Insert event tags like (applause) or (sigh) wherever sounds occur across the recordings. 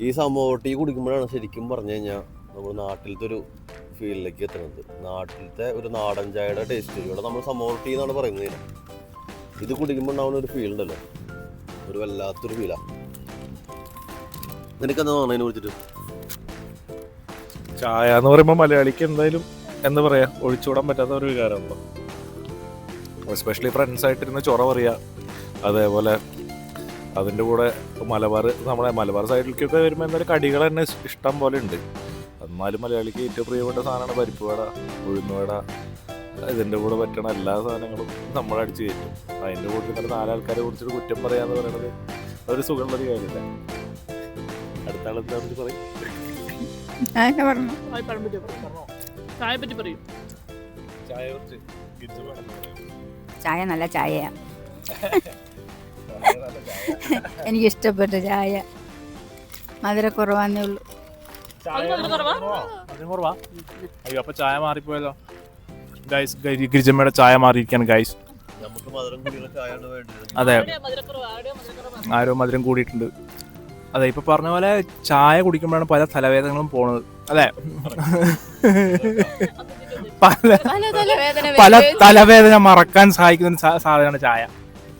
ഈ സംഭവം ടീ കുടിക്കുമ്പോഴാണ് ശരിക്കും പറഞ്ഞു കഴിഞ്ഞാൽ നമ്മൾ നാട്ടിലത്തെ ഒരു ഫീൽഡിലേക്ക് എത്തുന്നത്. നാട്ടിലത്തെ ഒരു നാടൻ ചായയുടെ ടേസ്റ്റ് ഇവിടെ നമ്മൾ സമോർ ടീ എന്നാണ് പറയുന്നത്. ഇത് കുടിക്കുമ്പോൾ ഉണ്ടാവുന്ന ഒരു ഫീൽ ഉണ്ടല്ലോ. ഒരു വല്ലാത്തൊരു ഫീലാ നിനക്കെന്താ പറഞ്ഞതിനെ കുറിച്ചിട്ട്? ചായ എന്ന് പറയുമ്പോൾ മലയാളിക്ക് എന്തായാലും എന്താ പറയാ ഒഴിച്ചുകൂടാൻ പറ്റാത്ത ഒരു വികാരമാണല്ലോ. എസ്പെഷ്യലി ഫ്രണ്ട്സ് ആയിട്ടിരുന്ന് ചൊറ പറയുക അതേപോലെ അതിന്റെ കൂടെ മലബാർ നമ്മുടെ മലബാർ സൈഡിലേക്കൊക്കെ വരുമ്പോൾ എന്തായാലും കടികൾ തന്നെ ഇഷ്ടം പോലെ ഉണ്ട്. എന്നാലും മലയാളിക്ക് ഏറ്റവും പ്രിയപ്പെട്ട സാധനമാണ് പരിപ്പ് വട ഉഴുന്നുവട ഇതിന്റെ കൂടെ പറ്റണ എല്ലാ സാധനങ്ങളും നമ്മൾ അടിച്ച് കയറ്റും. അതിന്റെ കൂടെ ഇങ്ങനെ നാലാൾക്കാരെ കുറിച്ചിട്ട് കുറ്റം പറയാന്ന് പറയുന്നത് ഒരു സുഖമുള്ള ഒരു കാര്യമില്ല. അടുത്ത ആൾ എന്താ പറ്റി പറയൂ? ചായ പറ്റി പറയും. ചായ നല്ല ചായയാ. (laughs) എനിക്ക് ഇഷ്ടപ്പെട്ട ചായ ഉള്ളൂ. മധുരം കുറവാ? മധുരം കുറവാ? അയ്യോ അപ്പൊ ചായ മാറിപ്പോയല്ലോ. ഗൈസ് ഗിരിജമ്മയുടെ ചായ മാറിയിരിക്കാണ് ഗൈസ് നമുക്ക് മധുരം കുടിക്കുന്ന ചായയാണ് വേണ്ടത്. അതെ. ആരോ മധുരം കൂടിയിട്ടുണ്ട്. അതെ ഇപ്പൊ പറഞ്ഞ പോലെ ചായ കുടിക്കുമ്പോഴാണ് പല തലവേദനകളും പോണത്. അതെ (laughs) പല പല തലവേദന മറക്കാൻ സഹായിക്കുന്ന സാധനമാണ് ചായ.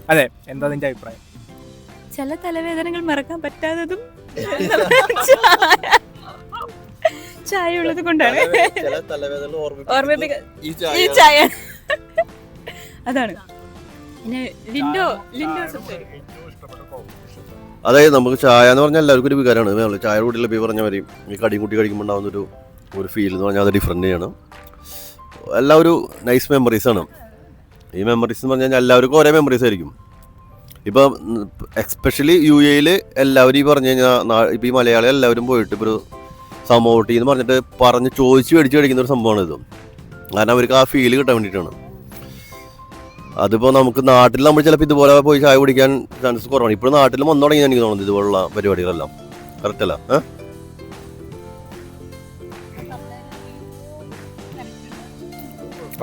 അതെ എന്താ നിന്റെ അഭിപ്രായം? ചില തലവേദനകൾ മറക്കാൻ പറ്റാത്തതും (laughs) ചായ ഉള്ളത് കൊണ്ടാണ് ഈ ചായ അതാണ്. പിന്നെ ലിൻഡോ ലിൻഡോ സംസാരിക്കും അതായത് നമുക്ക് ചായ എന്ന് പറഞ്ഞാൽ എല്ലാവർക്കും ഒരു വികാരമാണ്. ചായ കൂട്ടില്ല ബി പറഞ്ഞ വരെയും ഈ കടി കൂട്ടി കഴിക്കുമ്പോൾ ഉണ്ടാകുന്ന ഒരു ഒരു ഫീൽ എന്ന് പറഞ്ഞാൽ അത് ഡിഫറെന്റ് ചെയ്യണം. എല്ലാം ഒരു നൈസ് മെമ്മറീസ് ആണ്. ഈ മെമ്മറീസ് എന്ന് പറഞ്ഞാൽ എല്ലാവർക്കും ഒരേ മെമ്മറീസ് ആയിരിക്കും. ഇപ്പം എക്സ്പെഷ്യലി യു എയിൽ എല്ലാവരും ഈ പറഞ്ഞു കഴിഞ്ഞാൽ ഇപ്പം ഈ മലയാളി എല്ലാവരും പോയിട്ട് ഇപ്പോൾ ഒരു സമോട്ടി എന്ന് പറഞ്ഞിട്ട് പറഞ്ഞ് ചോദിച്ച് മേടിച്ച് കഴിക്കുന്ന ഒരു സംഭവമാണ് ഇത്. കാരണം അവർക്ക് ആ ഫീൽ കിട്ടാൻ വേണ്ടിയിട്ടാണ്. അതിപ്പോൾ നമുക്ക് നാട്ടിൽ നമ്മൾ ചിലപ്പോൾ ഇതുപോലെ പോയി ചായ കുടിക്കാൻ ചാൻസസ് കുറവാണ്. ഇപ്പോൾ നാട്ടിൽ വന്നു തുടങ്ങി എനിക്ക് തോന്നുന്നത് ഇതുപോലുള്ള പരിപാടികളെല്ലാം. കറക്റ്റ് അല്ല?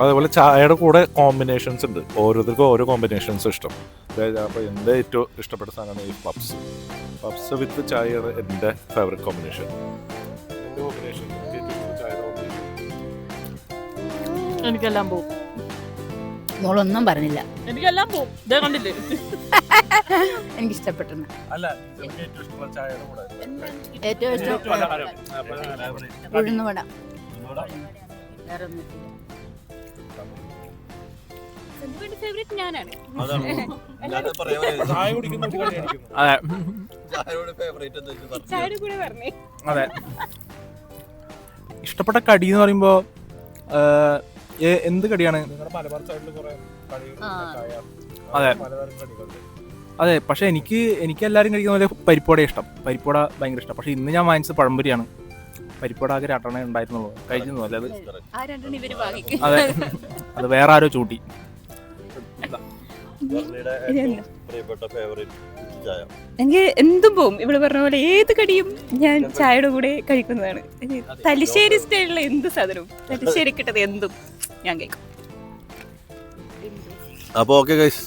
അതേപോലെ ചായയുടെ കൂടെ കോമ്പിനേഷൻസ് ഉണ്ട്. ഓരോരുത്തർക്കും ഓരോ കോമ്പിനേഷൻസ് ഇഷ്ടം. അതായത് അപ്പോൾ എന്റെ ഏറ്റവും ഇഷ്ടപ്പെട്ട സാധനമാണ് ഈ പപ്സ്. പപ്സ് വിത്ത് ചായയാണ് എന്റെ ഫേവറേറ്റ് കോമ്പിനേഷൻ കോമ്പിനേഷൻ എനിക്കെല്ലാം പോകും മോളൊന്നും പറഞ്ഞില്ല. എനിക്കെല്ലാം പോകും ഇതേ കണ്ടില്ലേ? എനിക്ക് ഇഷ്ടപ്പെട്ടു അല്ല ഏറ്റവും ഇഷ്ടമുള്ള ചായയുടെ കൂടെ ഏറ്റവും ഇഷ്ടം പലഹാരം. ആ, പലഹാരം. ഉഴുന്നുവട. ഉഴുന്നുവട. വേറെ ഒന്നും ഫേവറേറ്റ് ഞാനാണ്. (laughs) ചായ കുടിക്കുന്ന ഒരു കടിയായിരിക്കും. അതെ കൂടെ പറഞ്ഞേ. അതെ. ഇഷ്ടപ്പെട്ട കടി എന്ന് പറയുമ്പോ ആ, ഏ- എന്ത് കടിയാണ്? അതെ. അതെ പക്ഷെ എനിക്ക് എനിക്ക് എല്ലാവരും കഴിക്കുന്ന പോലെ പരിപ്പോടെ ഇഷ്ടം. പരിപ്പോട ഭയങ്കര ഇഷ്ടം. പക്ഷെ ഇന്ന് ഞാൻ വാങ്ങിച്ചത് പഴംപൊരിയാണ്. പരിപ്പോട ആകെ രണ്ടെണ്ണേ ഉണ്ടായിരുന്നുള്ളൂ. കഴിക്കുന്നു അല്ലേ അത്? ആ രണ്ടെണ്ണം ഇവർ വാങ്ങിക്കും. അതെ. അത് വേറെ ആരോ ചൂട്ടി. പ്രിയപ്പെട്ട ഫേവറേറ്റ് ചായ. എനിക്ക് എന്തും പോവും. ഇവിടെ പറഞ്ഞ പോലെ ഏത് കടിയും ഞാൻ ചായയുടെ കൂടെ കഴിക്കുന്നതാണ്. ഇത് തലശ്ശേരി സ്റ്റൈലുള്ള എന്ത് സാധനവും? തലശ്ശേരി കിട്ടത് എന്തും ഞാൻ കഴിക്കും. അപ്പോൾ ഓക്കെ ഗൈസ്